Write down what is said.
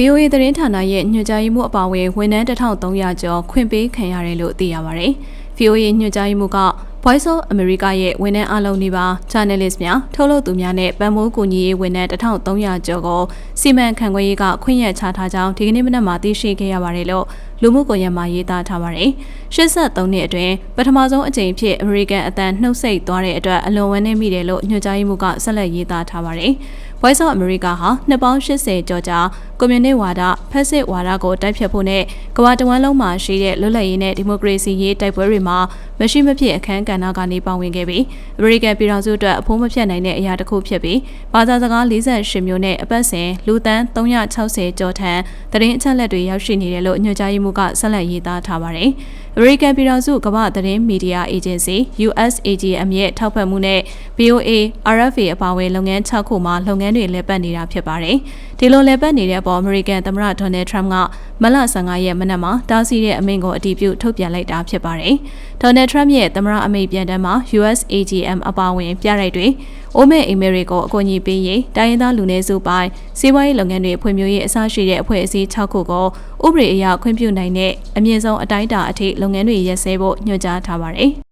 VOA သတင်းဌာနရဲ့ညွှန်ကြားရေးမှူးအပါအဝင်ဝန်ထမ်း1300ကျော်ခွင့်ပေးခံရတယ်လို့သိရပါတယ်။ VOA ညွှန်ကြားရေးမှူးက Voice of America ရဲ့ဝန်ထမ်းအလုံးနေပါ journalist များထုတ်လုပ်သူများနဲ့ဗန်မိုးကူညီရေးဝန်ထမ်း1300ကျော်ကိုစီမံခန့်ခွဲရေးကခွင့်ရချထားကြောင်းဒီကနေ့မနက်မှာသိရှိခဲ့ရပါတယ်လို့ လူမှုကွန်ရက်မှာရေးသားထားပါတယ်။83နှစ်အတွင်းပထမဆုံးအကြိမ်ဖြစ်အမေရိကန်အသံနှုတ်ဆက်သွားတဲ့အတွက်အလွန်ဝမ်းနည်းမိတယ်လို့ညွှန်ကြားရေးမှူးကဆက်လက်ရေးသားထားပါတယ်။ Voice of America ဟာနှစ်ပေါင်း80ကျော်ကြာကွန်မြူနစ်ဝါဒဖက်စစ်ဝါဒကိုတိုက်ဖြတ်ဖို့နဲ့ကမ္ဘာတဝန်းလုံးမှာရှိတဲ့လွတ်လပ်ရေးနဲ့ဒီမိုကရေစီရေးတိုက်ပွဲတွေမှာမရှိမဖြစ်အခမ်းကဏ္ဍကနေပါဝင်ခဲ့ပြီးအမေရိကန်ပြည်ထောင်စုအတွက်အဖို့မဖြတ်နိုင်တဲ့အရာတစ်ခုဖြစ်ပြီးဘာသာစကား48မျိုးနဲ့အပတ်စဉ်လူသန်း360ကျော်ထံသတင်းအချက်အလက်တွေရောက်ရှိနေတယ်လို့ညွှန်ကြားရေးမှူးကဆက်လက်ရေးသားထားပါတယ်။အမေရိကန်ပြည်ထောင်စုကမ္ဘာသတင်းမီဒီယာအေဂျင်စီ USAGM ရဲ့ထောက်ပံ့မှုနဲ့ VOA, RFA အပါအဝင်လုပ်ငန်း6ခုမှာလုပ်ငန်းတွေလည်ပတ်နေတာဖြစ်ပါတယ်။ဒီလိုလည်ပတ်နေတဲ့အပေါ်အမေရိကန်သမ္မတဒေါ်နယ်ထရမ့်ကမလ15ရက်မနက်မှာတားဆီးတဲ့အမိန့်ကိုအတည်ပြုထုတ်ပြန်လိုက်တာဖြစ်ပါတယ်။ဒေါ်နယ်ထရမ့်ရဲ့သမ္မတအမိန့်ပြန်တမ်းမှာ USAGM အပါအဝင်ပြရိုက်တွေအိုးမဲအိမ်မဲတွေကိုအကူအညီပေးရေးတိုင်းရင်းသားလူနည်းစုပိုင်းစီးပွားရေးလုပ်ငန်းတွေဖွံ့ဖြိုးရေးအစရှိတဲ့အဖွဲ့အစည်း6ခုကို ဥပဒေအရခွင့်ပြုနိုင်တဲ့အမြင့်ဆုံးအတိုင်းအတာအထိလုပ်ငန်းတွေရပ်စဲဖို့ညွှန်ကြားထားပါတယ်။